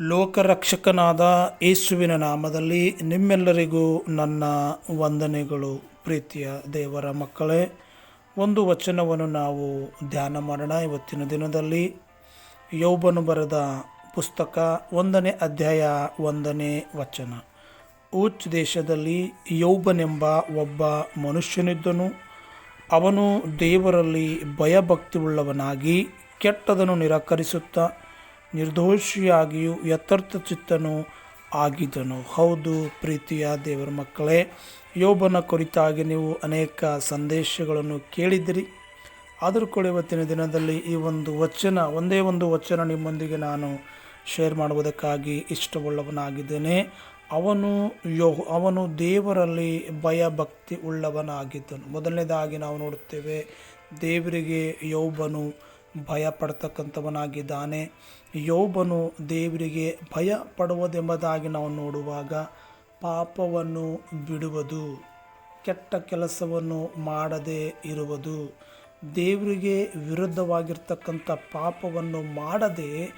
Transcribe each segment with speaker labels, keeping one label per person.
Speaker 1: ಲೋಕರಕ್ಷಕನಾದ ಯೇಸುವಿನ ನಾಮದಲ್ಲಿ ನಿಮ್ಮೆಲ್ಲರಿಗೂ ನನ್ನ ವಂದನೆಗಳು. ಪ್ರೀತಿಯ ದೇವರ ಮಕ್ಕಳೇ, ಒಂದು ವಚನವನ್ನು ನಾವು ಧ್ಯಾನ ಮಾಡೋಣ ಇವತ್ತಿನ ದಿನದಲ್ಲಿ. ಯೌಬನು ಬರೆದ ಪುಸ್ತಕ ಒಂದನೇ ಅಧ್ಯಾಯ ಒಂದನೇ ವಚನ. ಊಚ್ ದೇಶದಲ್ಲಿ ಯೌಬನೆಂಬ ಒಬ್ಬ ಮನುಷ್ಯನಿದ್ದನು. ಅವನು ದೇವರಲ್ಲಿ ಭಯಭಕ್ತಿಯುಳ್ಳವನಾಗಿ ಕೆಟ್ಟದನ್ನು ನಿರಾಕರಿಸುತ್ತಾ ನಿರ್ದೋಷಿಯಾಗಿಯೂ ಯಥಾರ್ಥ ಚಿತ್ತನೂ ಆಗಿದ್ದನು ಹೌದು, ಪ್ರೀತಿಯ ದೇವರ ಮಕ್ಕಳೇ, ಯೋಬನ ಕುರಿತಾಗಿ ನೀವು ಅನೇಕ ಸಂದೇಶಗಳನ್ನು ಕೇಳಿದಿರಿ ಆದರೂ ಕೂಡ ಇವತ್ತಿನ ದಿನದಲ್ಲಿ ಈ ಒಂದು ವಚನ, ಒಂದೇ ಒಂದು ವಚನ ನಿಮ್ಮೊಂದಿಗೆ ನಾನು ಶೇರ್ ಮಾಡುವುದಕ್ಕಾಗಿ ಇಷ್ಟವುಳ್ಳವನಾಗಿದ್ದೇನೆ. ಅವನು ಯೋ, ಅವನು ದೇವರಲ್ಲಿ ಭಯ ಭಕ್ತಿ ಉಳ್ಳವನಾಗಿದ್ದನು. ಮೊದಲನೇದಾಗಿ ನಾವು ನೋಡುತ್ತೇವೆ, ದೇವರಿಗೆ ಯೋಬನು ಭಯ ಪಡ್ತಕ್ಕಂಥವನಾಗಿದ್ದಾನೆ ಯೋಬನು ದೇವರಿಗೆ ಭಯ ಪಡುವುದೆಂಬುದಾಗಿ ನಾವು ನೋಡುವಾಗ ಪಾಪವನ್ನು ಬಿಡುವುದು, ಕೆಟ್ಟ ಕೆಲಸವನ್ನು ಮಾಡದೇ ಇರುವುದು. ದೇವರಿಗೆ ವಿರುದ್ಧವಾಗಿರ್ತಕ್ಕಂಥ ಪಾಪವನ್ನು ಮಾಡದೆ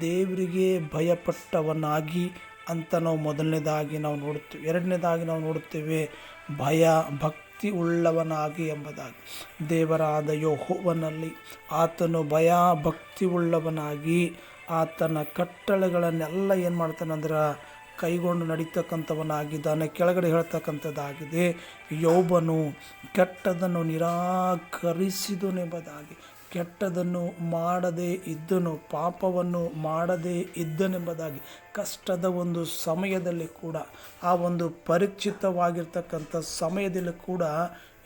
Speaker 1: ದೇವರಿಗೆ ಭಯಪಟ್ಟವನಾಗಿ ಅಂತ ನಾವು ಮೊದಲನೇದಾಗಿ ನಾವು ನೋಡುತ್ತೇವೆ, ಎರಡನೇದಾಗಿ ನಾವು ನೋಡುತ್ತೇವೆ, ಭಯ, ಭಕ್ತಿ. ಉಳ್ಳವನಾಗಿ ಎಂಬುದಾಗಿ. ದೇವರಾದ ಯೋಹೋವನಲ್ಲಿ ಆತನು ಭಯ ಭಕ್ತಿ ಉಳ್ಳವನಾಗಿ ಆತನ ಕಟ್ಟಳೆಗಳನ್ನೆಲ್ಲ ಏನು ಮಾಡ್ತಾನಂದ್ರೆ ಕೈಗೊಂಡು ನಡೀತಕ್ಕಂಥವನಾಗಿದ್ದಾನೆ, ಕೆಳಗಡೆ ಹೇಳ್ತಕ್ಕಂಥದ್ದಾಗಿದೆ, ಯೋಬನು ಕೆಟ್ಟದನ್ನು ನಿರಾಕರಿಸಿದನೆಂಬುದಾಗಿ. ಕೆಟ್ಟದನ್ನು ಮಾಡದೇ ಇದ್ದನು, ಪಾಪವನ್ನು ಮಾಡದೇ ಇದ್ದನೆಂಬುದಾಗಿ. ಕಷ್ಟದ ಒಂದು ಸಮಯದಲ್ಲಿ ಕೂಡ, ಆ ಒಂದು ಪರಿಚಿತವಾಗಿರ್ತಕ್ಕಂಥ ಸಮಯದಲ್ಲಿ ಕೂಡ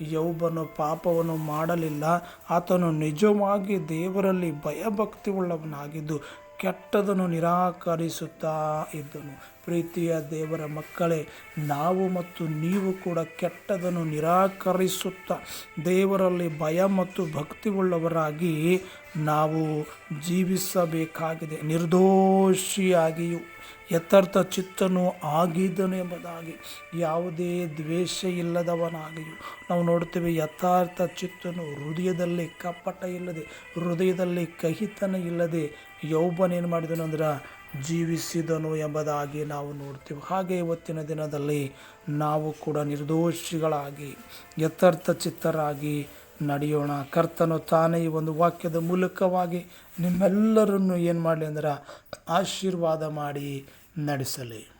Speaker 1: ಯೌಬನು ಪಾಪವನ್ನು ಮಾಡಲಿಲ್ಲ. ಆತನು ನಿಜವಾಗಿ ದೇವರಲ್ಲಿ ಭಯಭಕ್ತಿ ಉಳ್ಳವನಾಗಿದ್ದು ಕೆಟ್ಟದನ್ನು ನಿರಾಕರಿಸುತ್ತಾ ಇದ್ದನು. ಪ್ರೀತಿಯ ದೇವರ ಮಕ್ಕಳೇ, ನಾವು ಮತ್ತು ನೀವು ಕೂಡ ಕೆಟ್ಟದನ್ನು ನಿರಾಕರಿಸುತ್ತಾ, ದೇವರಲ್ಲಿ ಭಯ ಮತ್ತು ಭಕ್ತಿ ಉಳ್ಳವರಾಗಿ ನಾವು ಜೀವಿಸಬೇಕಾಗಿದೆ. ನಿರ್ದೋಷಿಯಾಗಿಯೂ ಯಥಾರ್ಥ ಚಿತ್ತನು ಆಗಿದ್ದನು ಎಂಬುದಾಗಿ, ಯಾವುದೇ ದ್ವೇಷ ಇಲ್ಲದವನಾಗಿಯೂ ನಾವು ನೋಡ್ತೇವೆ ಯಥಾರ್ಥ ಚಿತ್ತನು ಹೃದಯದಲ್ಲಿ ಕಪಟ ಇಲ್ಲದೆ ಹೃದಯದಲ್ಲಿ ಕಹಿತನ ಇಲ್ಲದೆ ಯೌಬನೇನು ಮಾಡಿದನು ಅಂದ್ರೆ ಜೀವಿಸಿದನು ಎಂಬುದಾಗಿ ನಾವು ನೋಡ್ತೀವಿ. ಹಾಗೆ ಇವತ್ತಿನ ದಿನದಲ್ಲಿ ನಾವು ಕೂಡ ನಿರ್ದೋಷಿಗಳಾಗಿ, ಯಥಾರ್ಥ ಚಿತ್ತರಾಗಿ ನಡೆಯೋಣ. ಕರ್ತನು ತಾನೇ ಈ ಒಂದು ವಾಕ್ಯದ ಮೂಲಕವಾಗಿ ನಿಮ್ಮೆಲ್ಲರನ್ನು ಏನು ಮಾಡಲಿ ಅಂದ್ರೆ ಆಶೀರ್ವಾದ ಮಾಡಿ ನಡೆಸಲಿ.